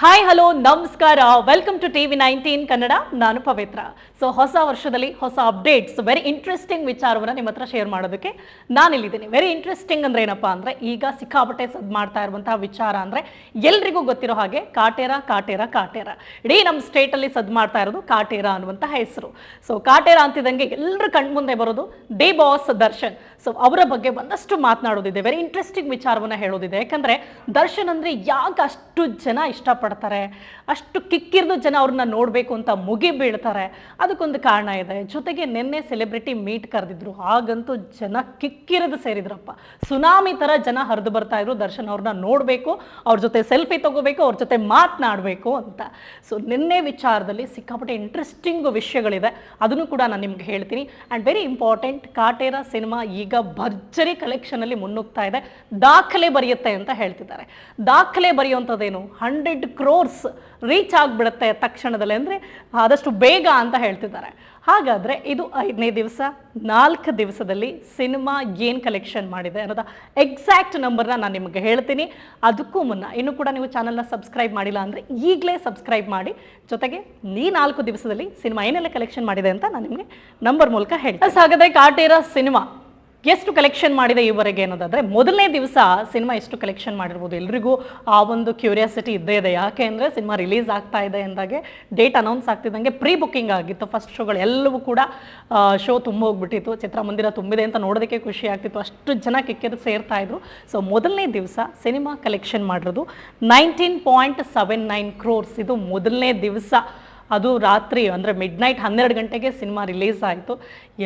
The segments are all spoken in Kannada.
ಹಾಯ್ ಹಲೋ ನಮಸ್ಕಾರ welcome to T V nineteen Kannada ನಾನು ಪವಿತ್ರ. ಸೊ ಹೊಸ ವರ್ಷದಲ್ಲಿ ಹೊಸ ಅಪ್ಡೇಟ್ಸ್ ವೆರಿ ಇಂಟ್ರೆಸ್ಟಿಂಗ್ ವಿಚಾರವನ್ನು ನಿಮ್ಮ ಹತ್ರ ಶೇರ್ ಮಾಡೋದಕ್ಕೆ ನಾನಿಲ್ಲಿದ್ದೀನಿ. ವೆರಿ ಇಂಟ್ರೆಸ್ಟಿಂಗ್ ಅಂದ್ರೆ ಏನಪ್ಪಾ ಅಂದ್ರೆ, ಈಗ ಸಿಕ್ಕಾಪಟ್ಟೆ ಸದ್ ಮಾಡ್ತಾ ಇರುವಂತಹ ವಿಚಾರ ಅಂದ್ರೆ, ಎಲ್ರಿಗೂ ಗೊತ್ತಿರೋ ಹಾಗೆ ಕಾಟೇರ ಕಾಟೇರ ಕಾಟೇರ. ಇಡೀ ನಮ್ಮ ಸ್ಟೇಟಲ್ಲಿ ಸದ್ ಮಾಡ್ತಾ ಇರೋದು ಕಾಟೇರ ಅನ್ನುವಂತಹ ಹೆಸರು. ಸೊ ಕಾಟೇರ ಅಂತಿದ್ದಂಗೆ ಎಲ್ಲರ ಕಣ್ಮುಂದೆ ಬರೋದು ಡೇ ಬಾಸ್ ದರ್ಶನ್. ಸೊ ಅವರ ಬಗ್ಗೆ ಒಂದಷ್ಟು ಮಾತನಾಡೋದಿದೆ. ವೆರಿ ಇಂಟ್ರೆಸ್ಟಿಂಗ್ ವಿಚಾರವನ್ನು ಹೇಳೋದಿದೆ. ಯಾಕಂದ್ರೆ ದರ್ಶನ್ ಅಂದ್ರೆ ಯಾಕೆ ಅಷ್ಟು ಜನ ಇಷ್ಟಪಡ್ತಾರೆ? ಅಷ್ಟು ಕಿಕ್ಕಿರಿದು ಜನ ಅವ್ರನ್ನ ನೋಡಬೇಕು ಅಂತ ಮುಗಿ ಬೀಳ್ತಾರೆ. ಅದಕ್ಕೊಂದು ಕಾರಣ ಇದೆ. ಜೊತೆಗೆ ನಿನ್ನೆ ಸೆಲೆಬ್ರಿಟಿ ಮೀಟ್ ಕರೆದಿದ್ರು. ಹಾಗಂತೂ ಜನ ಕಿಕ್ಕಿರೋದು ಸೇರಿದ್ರಪ್ಪ. ಸುನಾಮಿ ಥರ ಜನ ಹರಿದು ಬರ್ತಾ ಇದ್ರು. ದರ್ಶನ್ ಅವ್ರನ್ನ ನೋಡಬೇಕು, ಅವ್ರ ಜೊತೆ ಸೆಲ್ಫಿ ತಗೋಬೇಕು, ಅವ್ರ ಜೊತೆ ಮಾತನಾಡಬೇಕು ಅಂತ. ಸೊ ನಿನ್ನೆ ವಿಚಾರದಲ್ಲಿ ಸಿಕ್ಕಾಪಟ್ಟೆ ಇಂಟ್ರೆಸ್ಟಿಂಗ್ ವಿಷಯಗಳಿವೆ ಅದನ್ನು ಕೂಡ ನಾನು ನಿಮ್ಗೆ ಹೇಳ್ತೀನಿ. And very important Kaatera cinema ಈಗ ಭರ್ಜರಿ ಕಲೆಕ್ಷನಲ್ಲಿ ಮುನ್ನುಗ್ತಾ ಇದೆ. ದಾಖಲೆ ಬರೆಯುತ್ತೆ ಅಂತ ಹೇಳ್ತಿದ್ದಾರೆ. ದಾಖಲೆ ಬರೆಯುವಂಥದ್ದೇನು? ಹಂಡ್ರೆಡ್ ಕ್ರೋರ್ಸ್ ರೀಚ್ ಆಗಿಬಿಡುತ್ತೆ ತಕ್ಷಣದಲ್ಲಿ ಅಂದರೆ ಆದಷ್ಟು ಬೇಗ ಅಂತ ಹೇಳ್ತಿದ್ದಾರೆ. ಹಾಗಾದರೆ ಇದು ಐದನೇ ದಿವಸ, ನಾಲ್ಕು ದಿವಸದಲ್ಲಿ ಸಿನಿಮಾ ಏನು ಕಲೆಕ್ಷನ್ ಮಾಡಿದೆ ಅನ್ನೋದ ಎಕ್ಸಾಕ್ಟ್ ನಂಬರ್ನ ನಾನು ನಿಮಗೆ ಹೇಳ್ತೀನಿ. ಅದಕ್ಕೂ ಮುನ್ನ, ಇನ್ನೂ ಕೂಡ ನೀವು ಚಾನಲ್ನ ಸಬ್ಸ್ಕ್ರೈಬ್ ಮಾಡಿಲ್ಲ ಅಂದರೆ ಈಗಲೇ ಸಬ್ಸ್ಕ್ರೈಬ್ ಮಾಡಿ. ಜೊತೆಗೆ ಈ ನಾಲ್ಕು ದಿವಸದಲ್ಲಿ ಸಿನಿಮಾ ಏನೆಲ್ಲ ಕಲೆಕ್ಷನ್ ಮಾಡಿದೆ ಅಂತ ನಾನು ನಿಮಗೆ ನಂಬರ್ ಮೂಲಕ ಹೇಳ್ತೀನಿ. ಹಾಗಾದರೆ ಕಾಟೇರ ಸಿನಿಮಾ. ಎಷ್ಟು ಕಲೆಕ್ಷನ್ ಮಾಡಿದೆ ಈವರೆಗೆ ಅನ್ನೋದಾದರೆ, ಮೊದಲನೇ ದಿವಸ ಸಿನಿಮಾ ಎಷ್ಟು ಕಲೆಕ್ಷನ್ ಮಾಡಿರ್ಬೋದು ಎಲ್ರಿಗೂ ಆ ಒಂದು ಕ್ಯೂರಿಯಾಸಿಟಿ ಇದ್ದೇ ಇದೆ. ಯಾಕೆ ಅಂದರೆ ಸಿನಿಮಾ ರಿಲೀಸ್ ಆಗ್ತಾ ಇದೆ ಅಂದಾಗೆ ಡೇಟ್ ಅನೌನ್ಸ್ ಆಗ್ತಿದ್ದಂಗೆ ಪ್ರೀ ಬುಕ್ಕಿಂಗ್ ಆಗಿತ್ತು ಫಸ್ಟ್ ಶೋಗಳು ಎಲ್ಲವೂ ಕೂಡ ಶೋ ತುಂಬ ಹೋಗ್ಬಿಟ್ಟಿತ್ತು. ಚಿತ್ರಮಂದಿರ ತುಂಬಿದೆ ಅಂತ ನೋಡೋದಕ್ಕೆ ಖುಷಿ ಆಗ್ತಿತ್ತು. ಅಷ್ಟು ಜನ ಕಿಕ್ಕಿರು ಸೇರ್ತಾ ಇದ್ರು. ಸೊ ಮೊದಲನೇ ದಿವಸ ಸಿನಿಮಾ ಕಲೆಕ್ಷನ್ ಮಾಡಿರೋದು. Nineteen point seven nine crores ಇದು ಮೊದಲನೇ ದಿವಸ ಅದು ರಾತ್ರಿ, ಅಂದರೆ ಮಿಡ್ ನೈಟ್ ಹನ್ನೆರಡು ಗಂಟೆಗೆ ಸಿನಿಮಾ ರಿಲೀಸ್ ಆಯಿತು.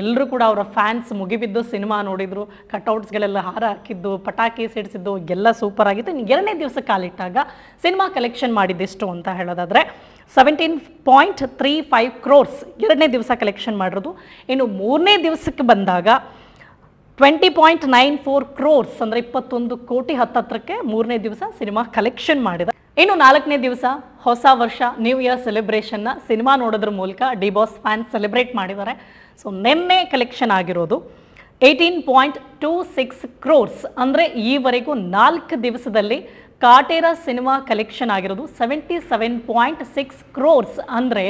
ಎಲ್ಲರೂ ಕೂಡ ಅವರ ಫ್ಯಾನ್ಸ್ ಮುಗಿಬಿದ್ದು ಸಿನಿಮಾ ನೋಡಿದರು ಕಟೌಟ್ಸ್ಗಳೆಲ್ಲ ಹಾರ ಹಾಕಿದ್ದು, ಪಟಾಕಿ ಸಿಡಿಸಿದ್ದು, ಎಲ್ಲ ಸೂಪರ್ ಆಗಿತ್ತು. ಎರಡನೇ ದಿವಸ ಕಾಲಿಟ್ಟಾಗ ಸಿನಿಮಾ ಕಲೆಕ್ಷನ್ ಮಾಡಿದ್ದೆಷ್ಟು ಅಂತ ಹೇಳೋದಾದರೆ seventeen point three five crores ಎರಡನೇ ದಿವಸ ಕಲೆಕ್ಷನ್ ಮಾಡಿರೋದು. ಇನ್ನು ಮೂರನೇ ದಿವಸಕ್ಕೆ ಬಂದಾಗ twenty point nine four crores ಅಂದರೆ ಇಪ್ಪತ್ತೊಂದು ಕೋಟಿ ಹತ್ತತ್ರಕ್ಕೆ ಮೂರನೇ ದಿವಸ ಸಿನಿಮಾ ಕಲೆಕ್ಷನ್ ಮಾಡಿದೆ ಇನ್ನು ನಾಲ್ಕನೇ ದಿವಸ ಹೊಸ ವರ್ಷ ನ್ಯೂ ಇಯರ್ ಸೆಲೆಬ್ರೇಷನ್ನ ಸಿನಿಮಾ ನೋಡೋದ್ರ ಮೂಲಕ ಡಿ ಬಾಸ್ ಫ್ಯಾನ್ಸ್ ಸೆಲೆಬ್ರೇಟ್ ಮಾಡಿದ್ದಾರೆ. ಸೊ ನಿನ್ನೆ ಕಲೆಕ್ಷನ್ ಆಗಿರೋದು eighteen point two six crores ಅಂದರೆ ಈವರೆಗೂ ನಾಲ್ಕು ದಿವಸದಲ್ಲಿ ಕಾಟೇರ ಸಿನಿಮಾ ಕಲೆಕ್ಷನ್ ಆಗಿರೋದು seventy seven point six crores ಅಂದರೆ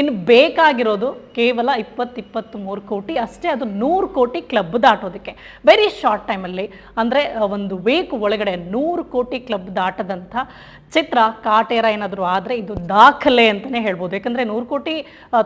ಇನ್ನು ಬೇಕಾಗಿರೋದು ಕೇವಲ ಇಪ್ಪತ್ತು ಮೂರು ಕೋಟಿ. ಅಷ್ಟೇ ಅದು ನೂರು ಕೋಟಿ ಕ್ಲಬ್ ದಾಟೋದಕ್ಕೆ. ವೆರಿ ಶಾರ್ಟ್ ಟೈಮಲ್ಲಿ ಅಂದರೆ ಒಂದು ವೀಕ್ ಒಳಗಡೆ ನೂರು ಕೋಟಿ ಕ್ಲಬ್ ದಾಟದಂಥ ಚಿತ್ರ ಕಾಟೇರ ಏನಾದರೂ ಆದರೆ ಇದು ದಾಖಲೆ ಅಂತಲೇ ಹೇಳ್ಬೋದು. ಯಾಕಂದರೆ ನೂರು ಕೋಟಿ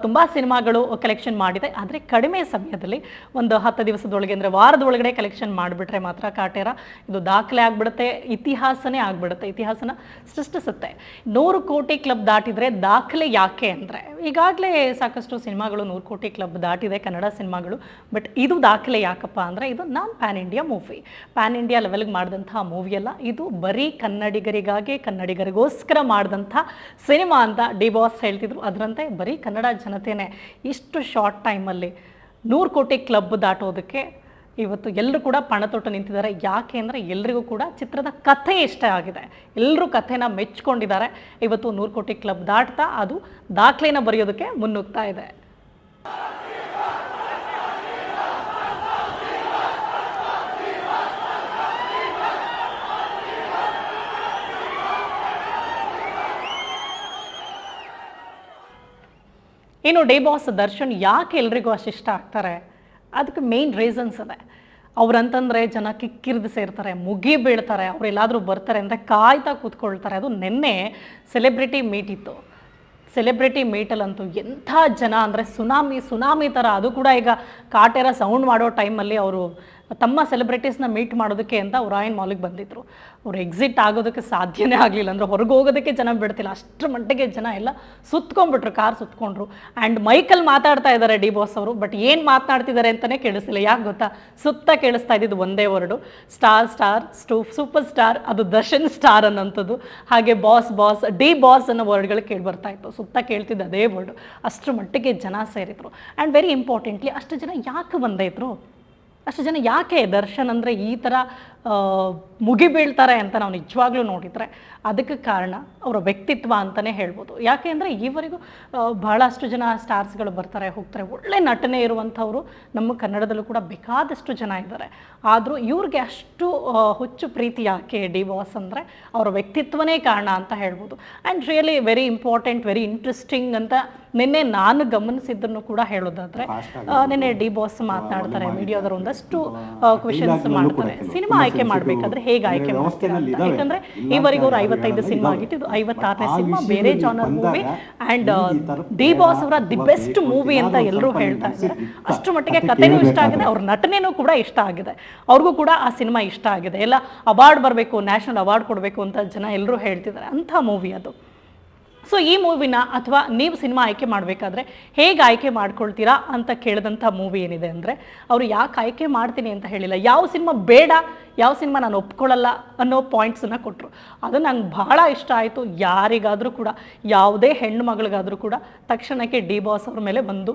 ತುಂಬ ಸಿನಿಮಾಗಳು ಕಲೆಕ್ಷನ್ ಮಾಡಿದೆ. ಆದರೆ ಕಡಿಮೆ ಸಮಯದಲ್ಲಿ ಒಂದು ಹತ್ತು ದಿವಸದೊಳಗೆ ಅಂದರೆ ವಾರದ ಒಳಗಡೆ ಕಲೆಕ್ಷನ್ ಮಾಡಿಬಿಟ್ರೆ ಮಾತ್ರ ಕಾಟೇರ ಇದು ದಾಖಲೆ ಆಗಿಬಿಡುತ್ತೆ, ಇತಿಹಾಸನೇ ಆಗಿಬಿಡುತ್ತೆ. ಇತಿಹಾಸನ ಸೃಷ್ಟಿಸುತ್ತೆ. ನೂರು ಕೋಟಿ ಕ್ಲಬ್ ದಾಟಿದರೆ ದಾಖಲೆ ಯಾಕೆ ಅಂದರೆ, ಈಗಾಗಲೇ ಸಾಕಷ್ಟು ಸಿನಿಮಾಗಳು ನೂರು ಕೋಟಿ ಕ್ಲಬ್ ದಾಟಿದೆ ಕನ್ನಡ ಸಿನಿಮಾಗಳು, ಬಟ್ ಇದು ದಾಖಲೆ ಯಾಕಪ್ಪ ಅಂದರೆ ಇದು non pan India movie. Pan India ಲೆವೆಲ್ಗೆ ಮಾಡಿದಂತಹ ಮೂವಿ ಅಲ್ಲ, ಇದು ಬರೀ ಕನ್ನಡಿಗರಿಗಾಗಿ ಕನ್ನಡಿಗರಿಗೋಸ್ಕರ ಮಾಡಿದಂಥ ಸಿನಿಮಾ ಅಂತ ಡಿ ಬಾಸ್ ಹೇಳ್ತಿದ್ರು. ಅದರಂತೆ ಬರೀ ಕನ್ನಡ ಜನತೆನೇ ಇಷ್ಟು ಶಾರ್ಟ್ ಟೈಮಲ್ಲಿ ನೂರು ಕೋಟಿ ಕ್ಲಬ್ ದಾಟೋದಕ್ಕೆ ಇವತ್ತು ಎಲ್ಲರೂ ಕೂಡ ಪಣ ತೊಟ್ಟು ನಿಂತಿದ್ದಾರೆ. ಯಾಕೆ ಅಂದರೆ ಎಲ್ರಿಗೂ ಕೂಡ ಚಿತ್ರದ ಕಥೆ ಇಷ್ಟ ಆಗಿದೆ. ಎಲ್ಲರೂ ಕಥೆನ ಮೆಚ್ಕೊಂಡಿದ್ದಾರೆ. ಇವತ್ತು ನೂರು ಕೋಟಿ ಕ್ಲಬ್ ದಾಟ್ತಾ ಅದು ದಾಖಲೆನ ಬರೆಯೋದಕ್ಕೆ ಮುನ್ನುಗ್ತಾ ಇದೆ. ಇನ್ನು ಡೇ ಬಾಸ್ ದರ್ಶನ್ ಯಾಕೆ ಎಲ್ರಿಗೂ ಅಷ್ಟಿಷ್ಟ ಆಗ್ತಾರೆ? ಅದಕ್ಕೆ ಮೇನ್ ರೀಸನ್ಸ್ ಇದೆ. ಅವ್ರಂತಂದ್ರೆ ಜನ ಕಿಕ್ಕಿರಿದು ಸೇರ್ತಾರೆ, ಮುಗಿ ಬೀಳ್ತಾರೆ ಅವ್ರು ಎಲ್ಲಾದರೂ ಬರ್ತಾರೆ ಅಂದರೆ ಕಾಯ್ತಾ ಕೂತ್ಕೊಳ್ತಾರೆ. ಅದು ನಿನ್ನೆ ಸೆಲೆಬ್ರಿಟಿ ಮೀಟ್ ಇತ್ತು. ಸೆಲೆಬ್ರಿಟಿ ಮೀಟಲ್ಲಂತೂ ಎಂಥ ಜನ ಅಂದರೆ ಸುನಾಮಿ ಸುನಾಮಿ ಥರ. ಅದು ಕೂಡ ಈಗ ಕಾಟೇರ ಸೌಂಡ್ ಮಾಡೋ ಟೈಮಲ್ಲಿ ಅವರು ತಮ್ಮ ಸೆಲೆಬ್ರಿಟೀಸ್ನ ಮೀಟ್ ಮಾಡೋದಕ್ಕೆ ಅಂತ ರಾಯನ್ ಮಾಲಿಗೆ ಬಂದಿದ್ರು. ಅವ್ರು ಎಕ್ಸಿಟ್ ಆಗೋದಕ್ಕೆ ಸಾಧ್ಯನೇ ಆಗಲಿಲ್ಲ ಅಂದರೆ ಹೊರಗೆ ಹೋಗೋದಕ್ಕೆ ಜನ ಬಿಡ್ತಿಲ್ಲ. ಅಷ್ಟರ ಮಟ್ಟಿಗೆ ಜನ ಎಲ್ಲ ಸುತ್ಕೊಂಡ್ಬಿಟ್ರು, ಕಾರ್ ಸುತ್ಕೊಂಡ್ರು. ಆ್ಯಂಡ್ ಮೈಕಲ್ ಮಾತಾಡ್ತಾ ಇದ್ದಾರೆ ಡಿ ಬಾಸ್ ಅವರು ಬಟ್ ಏನು ಮಾತನಾಡ್ತಿದ್ದಾರೆ ಅಂತಲೇ ಕೇಳಿಸಿಲ್ಲ ಯಾಕೆ ಗೊತ್ತಾ? ಸುತ್ತ ಕೇಳಿಸ್ತಾ ಇದ್ದಿದ್ದು ಒಂದೇ ವರ್ಡು. ಸ್ಟಾರ್ ಸ್ಟಾರ್ ಸ್ಟೂ ಸೂಪರ್ ಸ್ಟಾರ್ ಅದು ದರ್ಶನ್ ಸ್ಟಾರ್ ಅನ್ನೋಂಥದ್ದು. ಹಾಗೆ ಬಾಸ್ ಬಾಸ್ ಡಿ ಬಾಸ್ ಅನ್ನೋ ವರ್ಡ್ಗಳು ಕೇಳಿ ಬರ್ತಾ ಇತ್ತು. ಸುತ್ತ ಕೇಳ್ತಿದ್ದ ಅದೇ ವರ್ಡು. ಅಷ್ಟರ ಮಟ್ಟಿಗೆ ಜನ ಸೇರಿದ್ರು. ಆ್ಯಂಡ್ ವೆರಿ ಇಂಪಾರ್ಟೆಂಟ್ಲಿ ಅಷ್ಟು ಜನ ಯಾಕೆ ಬಂದೇ ಇದ್ರು? ಅಷ್ಟು ಜನ ಯಾಕೆ ದರ್ಶನ್ ಅಂದರೆ ಈ ಥರ ಮುಗಿಬೀಳ್ತಾರೆ ಅಂತ ನಾವು ನಿಜವಾಗ್ಲೂ ನೋಡಿದರೆ. ಅದಕ್ಕೆ ಕಾರಣ ಅವರ ವ್ಯಕ್ತಿತ್ವ ಅಂತಲೇ ಹೇಳ್ಬೋದು. ಯಾಕೆ ಅಂದರೆ ಈವರೆಗೂ ಬಹಳಷ್ಟು ಜನ ಸ್ಟಾರ್ಸ್ಗಳು ಬರ್ತಾರೆ, ಹೋಗ್ತಾರೆ. ಒಳ್ಳೆ ನಟನೆ ಇರುವಂಥವರು ನಮ್ಮ ಕನ್ನಡದಲ್ಲೂ ಕೂಡ ಬೇಕಾದಷ್ಟು ಜನ ಇದ್ದಾರೆ. ಆದರೂ ಇವ್ರಿಗೆ ಅಷ್ಟು ಹುಚ್ಚು ಪ್ರೀತಿ ಯಾಕೆ ಡಿ ಬಾಸ್ ಅಂದರೆ ಅವರ ವ್ಯಕ್ತಿತ್ವನೇ ಕಾರಣ ಅಂತ ಹೇಳ್ಬೋದು. And really very important very interesting ಅಂತ ನಿನ್ನೆ ನಾನು ಗಮನಿಸಿದ್ದನ್ನು ಕೂಡ ಹೇಳೋದಾದ್ರೆ ನಿನ್ನೆ ಡಿ ಬಾಸ್ ಮಾತನಾಡ್ತಾರೆ ಮೀಡಿಯಾದವರು ಒಂದಷ್ಟು ಕ್ವಶನ್ಸ್ ಮಾಡ್ತಾರೆ. ಸಿನಿಮಾ ಆಯ್ಕೆ ಮಾಡ್ಬೇಕಾದ್ರೆ ಹೇಗೆ ಆಯ್ಕೆ ಮಾಡ್ತಾರೆ? ಯಾಕಂದ್ರೆ ಈವರೆಗೂ ಅವ್ರು ಐವತ್ತೈದು ಸಿನಿಮಾ ಆಗಿತ್ತು ಇದು ಐವತ್ತಾರನೇ ಸಿನಿಮಾ ಬೇರೆ genre movie and D boss ಅವರ ದಿ ಬೆಸ್ಟ್ ಮೂವಿ ಅಂತ ಎಲ್ಲರೂ ಹೇಳ್ತಾ ಇದ್ದಾರೆ ಅಷ್ಟು ಮಟ್ಟಿಗೆ ಕಥೆನೂ ಇಷ್ಟ ಆಗಿದೆ ಅವ್ರ ನಟನೆನೂ ಕೂಡ ಇಷ್ಟ ಆಗಿದೆ. ಅವ್ರಿಗೂ ಕೂಡ ಆ ಸಿನಿಮಾ ಇಷ್ಟ ಆಗಿದೆ. ಎಲ್ಲ ಅವಾರ್ಡ್ ಬರಬೇಕು ನ್ಯಾಷನಲ್ ಅವಾರ್ಡ್ ಕೊಡಬೇಕು ಅಂತ ಜನ ಎಲ್ಲರೂ ಹೇಳ್ತಿದ್ದಾರೆ. ಅಂಥ ಮೂವಿ ಅದು. ಸೊ ಈ ಮೂವಿನ ಅಥವಾ ನೀವು ಸಿನಿಮಾ ಆಯ್ಕೆ ಮಾಡಬೇಕಾದ್ರೆ ಹೇಗೆ ಆಯ್ಕೆ ಮಾಡ್ಕೊಳ್ತೀರಾ ಅಂತ ಕೇಳಿದಂಥ ಮೂವಿ ಏನಿದೆ ಅಂದರೆ, ಅವರು ಯಾಕೆ ಆಯ್ಕೆ ಮಾಡ್ತೀನಿ ಅಂತ ಹೇಳಿಲ್ಲ. ಯಾವ ಸಿನಿಮಾ ಬೇಡ, ಯಾವ ಸಿನಿಮಾ ನಾನು ಒಪ್ಕೊಳ್ಳಲ್ಲ ಅನ್ನೋ ಪಾಯಿಂಟ್ಸನ್ನು ಕೊಟ್ಟರು ಅದು ನಂಗೆ ಭಾಳ ಇಷ್ಟ ಆಯಿತು. ಯಾರಿಗಾದರೂ ಕೂಡ, ಯಾವುದೇ ಹೆಣ್ಣು ಮಗಳಿಗಾದರೂ ಕೂಡ ತಕ್ಷಣಕ್ಕೆ ಡಿ ಬಾಸ್ ಅವ್ರ ಮೇಲೆ ಒಂದು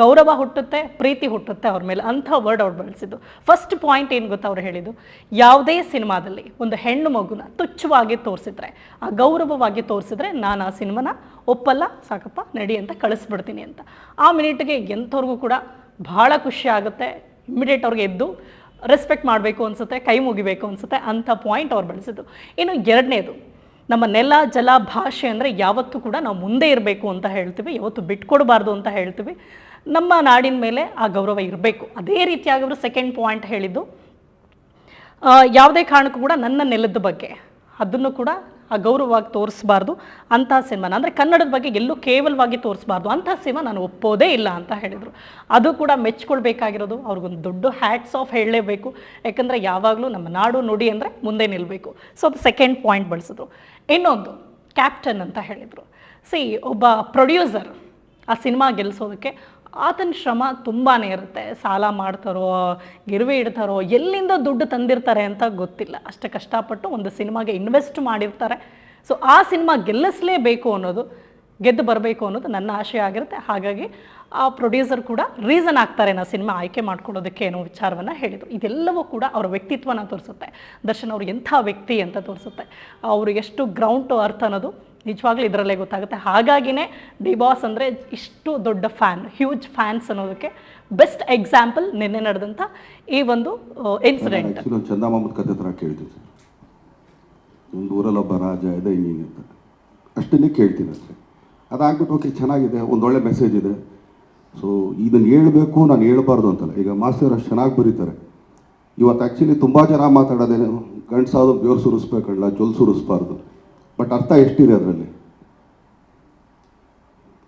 ಗೌರವ ಹುಟ್ಟುತ್ತೆ, ಪ್ರೀತಿ ಹುಟ್ಟುತ್ತೆ ಅವ್ರ ಮೇಲೆ. ಅಂಥ ವರ್ಡ್ ಅವ್ರು ಬಳಸಿದ್ದು. ಫಸ್ಟ್ ಪಾಯಿಂಟ್ ಏನು ಗೊತ್ತಾ ಅವ್ರು ಹೇಳಿದ್ದು? ಯಾವುದೇ ಸಿನಿಮಾದಲ್ಲಿ ಒಂದು ಹೆಣ್ಣು ಮಗುನ ತುಚ್ಛವಾಗಿ ತೋರಿಸಿದ್ರೆ ಗೌರವವಾಗಿ ತೋರಿಸಿದ್ರೆ ನಾನು ಆ ಸಿನಿಮಾನ ಒಪ್ಪಲ್ಲ, ಸಾಕಪ್ಪ, ನಡಿ ಅಂತ ಕಳಿಸ್ಬಿಡ್ತೀನಿ ಅಂತ. ಆ ಮಿನಿಟ್ಗೆ ಎಂಥವ್ರಿಗೂ ಕೂಡ ಭಾಳ ಖುಷಿ ಆಗುತ್ತೆ. ಇಮಿಡಿಯೇಟ್ ಅವ್ರಿಗೆ ಎದ್ದು ರೆಸ್ಪೆಕ್ಟ್ ಮಾಡಬೇಕು ಅನ್ಸುತ್ತೆ, ಕೈ ಮುಗಿಬೇಕು ಅನ್ಸುತ್ತೆ, ಅಂಥ ಪಾಯಿಂಟ್ ಅವ್ರು ಬಳಸಿದ್ದು. ಇನ್ನು ಎರಡನೇದು, ನಮ್ಮ ನೆಲ, ಜಲ, ಭಾಷೆ ಅಂದರೆ ಯಾವತ್ತೂ ಕೂಡ ನಾವು ಮುಂದೆ ಇರಬೇಕು ಅಂತ ಹೇಳ್ತೀವಿ, ಯಾವತ್ತು ಬಿಟ್ಕೊಡಬಾರ್ದು ಅಂತ ಹೇಳ್ತೀವಿ. ನಮ್ಮ ನಾಡಿನ ಮೇಲೆ ಆ ಗೌರವ ಇರಬೇಕು. ಅದೇ ರೀತಿಯಾಗಿ ಅವರು ಸೆಕೆಂಡ್ ಪಾಯಿಂಟ್ ಹೇಳಿದ್ದು ಯಾವುದೇ ಕಾರಣಕ್ಕೂ ಕೂಡ ನನ್ನ ನೆಲದ ಬಗ್ಗೆ, ಅದನ್ನು ಕೂಡ ಅಗೌರವವಾಗಿ ತೋರಿಸಬಾರ್ದು ಅಂತಹ ಸಿನಿಮಾನ ಅಂದರೆ ಕನ್ನಡದ ಬಗ್ಗೆ ಎಲ್ಲೂ ಕೇವಲವಾಗಿ ತೋರಿಸಬಾರ್ದು ಅಂತಹ ಸಿನಿಮಾ ನಾನು ಒಪ್ಪೋದೇ ಇಲ್ಲ ಅಂತ ಹೇಳಿದರು. ಅದು ಕೂಡ ಮೆಚ್ಕೊಳ್ಬೇಕಾಗಿರೋದು ಅವ್ರಿಗೊಂದು ದೊಡ್ಡ ಹ್ಯಾಟ್ಸ್ ಆಫ್ ಹೇಳಲೇಬೇಕು. ಯಾಕಂದರೆ ಯಾವಾಗಲೂ ನಮ್ಮ ನಾಡು ನುಡಿ ಅಂದರೆ ಮುಂದೆ ನಿಲ್ಲಬೇಕು ಸೊ ಅದು ಸೆಕೆಂಡ್ ಪಾಯಿಂಟ್ ಬಳಸಿದ್ರು. ಇನ್ನೊಂದು ಕ್ಯಾಪ್ಟನ್ ಅಂತ ಹೇಳಿದರು. ಸಿ ಒಬ್ಬ ಪ್ರೊಡ್ಯೂಸರ್ ಆ ಸಿನಿಮಾ ಗೆಲ್ಲಿಸೋದಕ್ಕೆ ಆತನ ಶ್ರಮ ತುಂಬಾ ಇರುತ್ತೆ. ಸಾಲ ಮಾಡ್ತಾರೋ ಗಿರ್ವಿ ಇಡ್ತಾರೋ, ಎಲ್ಲಿಂದ ದುಡ್ಡು ತಂದಿರ್ತಾರೆ ಅಂತ ಗೊತ್ತಿಲ್ಲ. ಅಷ್ಟು ಕಷ್ಟಪಟ್ಟು ಒಂದು ಸಿನಿಮಾಗೆ ಇನ್ವೆಸ್ಟ್ ಮಾಡಿರ್ತಾರೆ. ಸೊ, ಆ ಸಿನಿಮಾ ಗೆಲ್ಲಿಸಲೇಬೇಕು ಅನ್ನೋದು, ಗೆದ್ದು ಬರಬೇಕು ಅನ್ನೋದು ನನ್ನ ಆಶೆ ಆಗಿರುತ್ತೆ. ಹಾಗಾಗಿ ಆ ಪ್ರೊಡ್ಯೂಸರ್ ಕೂಡ ರೀಸನ್ ಆಗ್ತಾರೆ ನಾ ಸಿನಿಮಾ ಆಯ್ಕೆ ಮಾಡ್ಕೊಳ್ಳೋದಕ್ಕೆ ಏನೋ ವಿಚಾರವನ್ನು ಹೇಳಿದರು. ಇದೆಲ್ಲವೂ ಕೂಡ ಅವರ ವ್ಯಕ್ತಿತ್ವನ ತೋರಿಸುತ್ತೆ. ದರ್ಶನ್ ಅವರು ಎಂಥ ವ್ಯಕ್ತಿ ಅಂತ ತೋರಿಸುತ್ತೆ. ಅವರು ಎಷ್ಟು ಗ್ರೌಂಡ್ ಟು ಅರ್ಥ ಅನ್ನೋದು ನಿಜವಾಗ್ಲೂ ಇದರಲ್ಲೇ ಗೊತ್ತಾಗುತ್ತೆ. ಹಾಗಾಗಿನೇ ಡಿ ಬಾಸ್ ಅಂದರೆ ಇಷ್ಟು ದೊಡ್ಡ ಫ್ಯಾನ್ ಹ್ಯೂಜ್ ಫ್ಯಾನ್ಸ್ ಅನ್ನೋದಕ್ಕೆ ಬೆಸ್ಟ್ ಎಕ್ಸಾಂಪಲ್ ನಿನ್ನೆ ನಡೆದಂಥ ಈ ಒಂದು ಇನ್ಸಿಡೆಂಟ್ ಒಂದು ಚಂದಮಾಮದ ಕತೆ ಥರ ಕೇಳ್ತೀನಿ ಸರ್. ಒಂದು ಊರಲ್ಲಿ ಒಬ್ಬ ರಾಜ ಇದೆ ಹಿಂಗೆ ಅಂತ. ಅಷ್ಟನ್ನೇ ಕೇಳ್ತೀನಿ ಅಷ್ಟೇ ಅದಾಗ್ಬಿಟ್ಟು ಓಕೆ, ಚೆನ್ನಾಗಿದೆ ಒಂದೊಳ್ಳೆ ಮೆಸೇಜ್ ಇದೆ. ಸೊ ಇದನ್ನು ಹೇಳಬೇಕು, ನಾನು ಹೇಳ್ಬಾರ್ದು ಅಂತಲ್ಲ. ಈಗ ಮಾಸ್ಟರ್ ಅಷ್ಟು ಚೆನ್ನಾಗಿ ಬರೀತಾರೆ. ಇವತ್ತು ಆ್ಯಕ್ಚುಲಿ ತುಂಬ ಜನ ಮಾತಾಡೋದೇನು, ಗಂಡ್ಸಾದ್ರು ಬೆವ್ರು ಸುರಿಸ್ಬೇಕಲ್ಲ ಜೊಲ್ ಸುರಿಸ್ಬಾರ್ದು. ಬಟ್ ಅರ್ಥ ಎಷ್ಟಿದೆ ಅದರಲ್ಲಿ?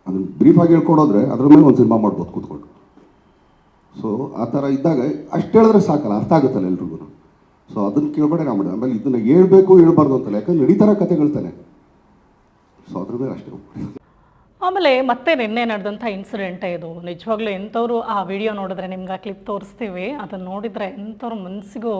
ಅದನ್ನು ಬ್ರೀಫಾಗಿ ಹೇಳ್ಕೊಡೋದ್ರೆ ಅದ್ರ ಮೇಲೆ ಒಂದು ಸಿನಿಮಾ ಮಾಡ್ಬೋದು ಕೂತ್ಕೊಂಡು. ಸೊ ಆ ಥರ ಇದ್ದಾಗ ಅಷ್ಟು ಹೇಳಿದ್ರೆ ಸಾಕಲ್ಲ, ಅರ್ಥ ಆಗುತ್ತಲ್ಲ ಎಲ್ರಿಗೂ. ಸೊ ಅದನ್ನು ಕೇಳ್ಬೇಡ ಮಾಡಿ ಆಮೇಲೆ ಇದನ್ನು ಹೇಳ್ಬೇಕು, ಹೇಳ್ಬಾರ್ದು ಅಂತಲ್ಲ ಯಾಕಂದ್ರೆ ನಡೀತಾರ ಕತೆಗಳು ತಾನೆ. ಸೊ ಅದ್ರ ಮೇಲೆ ಅಷ್ಟೇ. ಆಮೇಲೆ ಮತ್ತೆ ನಿನ್ನೆ ನಡೆದಂಥ ಇನ್ಸಿಡೆಂಟೇ ಇದು. ನಿಜವಾಗ್ಲೂ ಎಂಥವ್ರು ಆ ವಿಡಿಯೋ ನೋಡಿದ್ರೆ ನಿಮ್ಗೆ ಆ ಕ್ಲಿಪ್ ತೋರಿಸ್ತೀವಿ. ಅದನ್ನು ನೋಡಿದರೆ ಎಂಥವ್ರ ಮನಸ್ಸಿಗೂ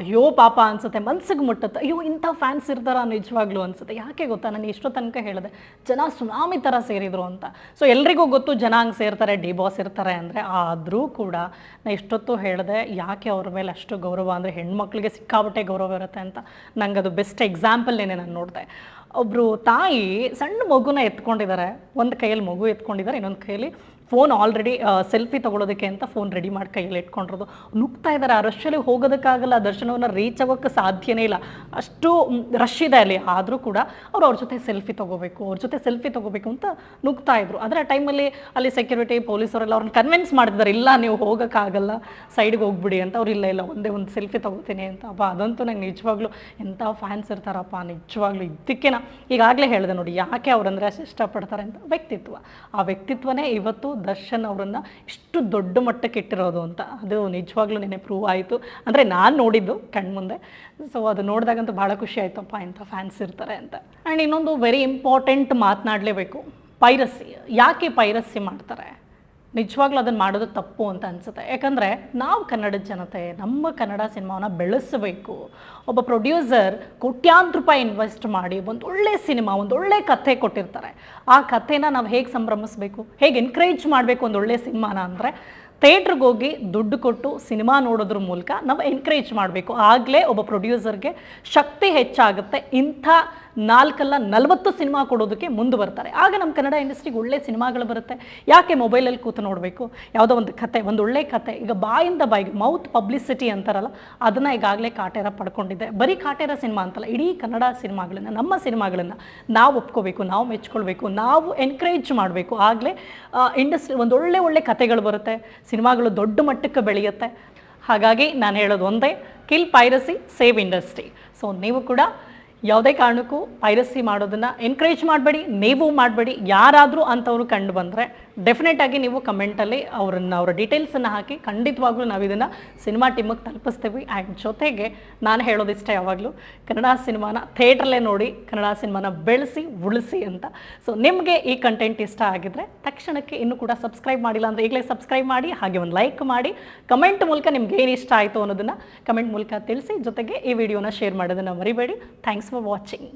ಅಯ್ಯೋ ಪಾಪ ಅನ್ಸುತ್ತೆ. ಮನಸ್ಸಿಗೆ ಮುಟ್ಟುತ್ತೆ. ಅಯ್ಯೋ, ಇಂಥ ಫ್ಯಾನ್ಸ್ ಇರ್ತಾರ ನಿಜವಾಗ್ಲೂ ಅನ್ಸುತ್ತೆ. ಯಾಕೆ ಗೊತ್ತಾ? ನಾನು ಇಷ್ಟೋ ತನಕ ಹೇಳಿದೆ. ಜನ ಸುನಾಮಿ ಥರ ಸೇರಿದ್ರು ಅಂತ. ಸೊ ಎಲ್ರಿಗೂ ಗೊತ್ತು ಜನ ಹಂಗೆ ಸೇರ್ತಾರೆ, ಡಿ ಬಾಸ್ ಇರ್ತಾರೆ ಅಂದರೆ ಆದರೂ ಕೂಡ ನಾನು ಇಷ್ಟೊತ್ತು ಹೇಳಿದೆ, ಯಾಕೆ ಅವ್ರ ಮೇಲೆ ಅಷ್ಟು ಗೌರವ ಅಂದರೆ ಹೆಣ್ಮಕ್ಳಿಗೆ ಸಿಕ್ಕಾಬಟ್ಟೆ ಗೌರವ ಇರುತ್ತೆ ಅಂತ. ನಂಗೆ ಅದು ಬೆಸ್ಟ್ ಎಕ್ಸಾಂಪಲ್ ನಾನು ನೋಡಿದೆ. ಒಬ್ಬರು ತಾಯಿ ಸಣ್ಣ ಮಗುನ ಎತ್ಕೊಂಡಿದ್ದಾರೆ. ಒಂದು ಕೈಯಲ್ಲಿ ಮಗು ಎತ್ಕೊಂಡಿದ್ದಾರೆ ಇನ್ನೊಂದು ಕೈಯಲ್ಲಿ ಫೋನ್ ಆಲ್ರೆಡಿ ಸೆಲ್ಫಿ ತೊಗೊಳೋದಕ್ಕೆ ಅಂತ ಫೋನ್ ರೆಡಿ ಮಾಡಿ ಕೈಯಲ್ಲಿ ಇಟ್ಕೊಂಡಿರೋದು. ನುಗ್ತಾ ಇದ್ದಾರೆ. ಆ ರಶ್ಶಲ್ಲಿ ಹೋಗೋದಕ್ಕಾಗಲ್ಲ. ದರ್ಶನವನ್ನು ರೀಚ್ ಆಗೋಕ್ಕೆ ಸಾಧ್ಯನೇ ಇಲ್ಲ. ಅಷ್ಟು ರಶ್ ಇದೆ ಅಲ್ಲಿ. ಆದರೂ ಕೂಡ ಅವ್ರು ಅವ್ರ ಜೊತೆ ಸೆಲ್ಫಿ ತೊಗೋಬೇಕು, ಅವ್ರ ಜೊತೆ ಸೆಲ್ಫಿ ತೊಗೋಬೇಕು ಅಂತ ನುಗ್ತಾ ಇದ್ರು. ಅದರ ಟೈಮಲ್ಲಿ ಅಲ್ಲಿ ಸೆಕ್ಯೂರಿಟಿ ಪೊಲೀಸವರೆಲ್ಲ ಅವ್ರನ್ನ ಕನ್ವಿನ್ಸ್ ಮಾಡಿದ್ದಾರೆ ಇಲ್ಲ, ನೀವು ಹೋಗೋಕ್ಕಾಗಲ್ಲ. ಸೈಡ್ಗೆ ಹೋಗ್ಬಿಡಿ ಅಂತ. ಅವ್ರು ಇಲ್ಲ ಇಲ್ಲ, ಒಂದೇ ಒಂದು ಸೆಲ್ಫಿ ತೊಗೋತೀನಿ ಅಂತ. ಅಪ್ಪ ಅದಂತೂ ನಂಗೆ ನಿಜವಾಗ್ಲೂ ಎಂಥ ಫ್ಯಾನ್ಸ್ ಇರ್ತಾರಪ್ಪ. ನಿಜವಾಗ್ಲೂ ಇದ್ದಕ್ಕೆ ನಾ ಈಗಾಗಲೇ ಹೇಳಿದೆ ನೋಡಿ, ಯಾಕೆ ಅವ್ರಂದ್ರೆ ಅಷ್ಟು ಇಷ್ಟಪಡ್ತಾರೆ ಅಂತ. ವ್ಯಕ್ತಿತ್ವ. ಆ ವ್ಯಕ್ತಿತ್ವನೇ ಇವತ್ತು ದರ್ಶನ್ ಅವರನ್ನು ಇಷ್ಟು ದೊಡ್ಡ ಮಟ್ಟಕ್ಕೆ ಇಟ್ಟಿರೋದು ಅಂತ. ಅದು ನಿಜವಾಗ್ಲೂ ನೆನೆ ಪ್ರೂವ್ ಆಯಿತು. ಅಂದರೆ ನಾನು ನೋಡಿದ್ದು ಕಣ್ಮುಂದೆ. ಸೊ ಅದು ನೋಡಿದಾಗಂತೂ ಭಾಳ ಖುಷಿ ಆಯ್ತಪ್ಪ, ಇಂಥ ಫ್ಯಾನ್ಸ್ ಇರ್ತಾರೆ ಅಂತ. ಆ್ಯಂಡ್ ಇನ್ನೊಂದು ವೆರಿ ಇಂಪಾರ್ಟೆಂಟ್ ಮಾತನಾಡಲೇಬೇಕು. ಪೈರಸಿ. ಯಾಕೆ ಪೈರಸಿ ಮಾಡ್ತಾರೆ? ನಿಜವಾಗ್ಲೂ ಅದನ್ನು ಮಾಡೋದು ತಪ್ಪು ಅಂತ ಅನಿಸುತ್ತೆ. ಯಾಕಂದರೆ ನಾವು ಕನ್ನಡದ ಜನತೆ, ನಮ್ಮ ಕನ್ನಡ ಸಿನಿಮಾವನ್ನ ಬೆಳೆಸಬೇಕು. ಒಬ್ಬ ಪ್ರೊಡ್ಯೂಸರ್ ಕೋಟ್ಯಾಂತರ ರೂಪಾಯಿ ಇನ್ವೆಸ್ಟ್ ಮಾಡಿ ಒಂದು ಒಳ್ಳೆ ಸಿನಿಮಾ ಒಂದು ಒಳ್ಳೆ ಕಥೆ ಕೊಟ್ಟಿರ್ತಾರೆ. ಆ ಕಥೆನ ನಾವು ಹೇಗೆ ಸಂಭ್ರಮಿಸಬೇಕು? ಹೇಗೆ ಎನ್ಕರೇಜ್ ಮಾಡಬೇಕು ಒಂದು ಒಳ್ಳೆ ಸಿನಿಮಾನ ಅಂದರೆ ಥಿಯೇಟ್ರಿಗೆ ಹೋಗಿ ದುಡ್ಡು ಕೊಟ್ಟು ಸಿನಿಮಾ ನೋಡೋದ್ರ ಮೂಲಕ ನಾವು ಎನ್ಕರೇಜ್ ಮಾಡಬೇಕು. ಆಗಲೇ ಒಬ್ಬ ಪ್ರೊಡ್ಯೂಸರ್ಗೆ ಶಕ್ತಿ ಹೆಚ್ಚಾಗುತ್ತೆ ಇಂಥ ನಾಲ್ಕಲ್ಲ ನಲವತ್ತು ಸಿನಿಮಾ ಕೊಡೋದಕ್ಕೆ ಮುಂದೆ ಬರ್ತಾರೆ ಆಗ ನಮ್ಮ ಕನ್ನಡ ಇಂಡಸ್ಟ್ರಿಗೆ ಒಳ್ಳೆ ಸಿನಿಮಾಗಳು ಬರುತ್ತೆ. ಯಾಕೆ ಮೊಬೈಲಲ್ಲಿ ಕೂತು ನೋಡಬೇಕು? ಯಾವುದೋ ಒಂದು ಕತೆ, ಒಂದು ಒಳ್ಳೆ ಕತೆ. ಈಗ ಬಾಯಿಂದ ಬಾಯಿಗೆ ಮೌತ್ ಪಬ್ಲಿಸಿಟಿ ಅಂತಾರಲ್ಲ, ಅದನ್ನು ಈಗಾಗಲೇ ಕಾಟೇರ ಪಡ್ಕೊಂಡಿದೆ ಬರೀ ಕಾಟೇರ ಸಿನಿಮಾ ಅಂತಲ್ಲ, ಇಡೀ ಕನ್ನಡ ಸಿನಿಮಾಗಳನ್ನು, ನಮ್ಮ ಸಿನಿಮಾಗಳನ್ನು ನಾವು ಒಪ್ಕೋಬೇಕು, ನಾವು ಮೆಚ್ಕೊಳ್ಬೇಕು, ನಾವು ಎನ್ಕರೇಜ್ ಮಾಡಬೇಕು. ಆಗಲೇ ಇಂಡಸ್ಟ್ರಿ ಒಂದು ಒಳ್ಳೆ ಒಳ್ಳೆ ಕತೆಗಳು ಬರುತ್ತೆ. ಸಿನಿಮಾಗಳು ದೊಡ್ಡ ಮಟ್ಟಕ್ಕೆ ಬೆಳೆಯುತ್ತೆ. ಹಾಗಾಗಿ ನಾನು ಹೇಳೋದು ಒಂದೇ, kill piracy, save industry. So ನೀವು ಕೂಡ ಯಾವುದೇ ಕಾರಣಕ್ಕೂ ಪೈರಸಿ ಮಾಡೋದನ್ನು ಎನ್ಕರೇಜ್ ಮಾಡಬೇಡಿ ನೀವು ಮಾಡಬೇಡಿ, ಯಾರಾದರೂ ಅಂಥವ್ರು ಕಂಡು ಬಂದರೆ ಡೆಫಿನೆಟಾಗಿ ನೀವು ಕಮೆಂಟಲ್ಲಿ ಅವ್ರನ್ನ, ಅವರ ಡೀಟೇಲ್ಸನ್ನು ಹಾಕಿ ಖಂಡಿತವಾಗ್ಲೂ ನಾವು ಇದನ್ನು ಸಿನಿಮಾ ಟೀಮಿಗೆ ತಲುಪಿಸ್ತೀವಿ. ಆ್ಯಂಡ್ ಜೊತೆಗೆ ನಾನು ಹೇಳೋದಿಷ್ಟ ಯಾವಾಗಲೂ, ಕನ್ನಡ ಸಿನಿಮಾನ ಥಿಯೇಟ್ರಲ್ಲೇ ನೋಡಿ, ಕನ್ನಡ ಸಿನಿಮಾನ ಬೆಳೆಸಿ, ಉಳಿಸಿ ಅಂತ. ಸೊ ನಿಮಗೆ ಈ ಕಂಟೆಂಟ್ ಇಷ್ಟ ಆಗಿದ್ರೆ ತಕ್ಷಣಕ್ಕೆ ಇನ್ನೂ ಕೂಡ ಸಬ್ಸ್ಕ್ರೈಬ್ ಮಾಡಿಲ್ಲ ಅಂದರೆ ಈಗಲೇ ಸಬ್ಸ್ಕ್ರೈಬ್ ಮಾಡಿ, ಹಾಗೆ ಒಂದು ಲೈಕ್ ಮಾಡಿ ಕಮೆಂಟ್ ಮೂಲಕ ನಿಮ್ಗೆ ಏನು ಇಷ್ಟ ಆಯಿತು ಅನ್ನೋದನ್ನು ಕಮೆಂಟ್ ಮೂಲಕ ತಿಳಿಸಿ, ಜೊತೆಗೆ ಈ ವಿಡಿಯೋನ ಶೇರ್ ಮಾಡೋದನ್ನು ಮರಿಬೇಡಿ. Thanks for watching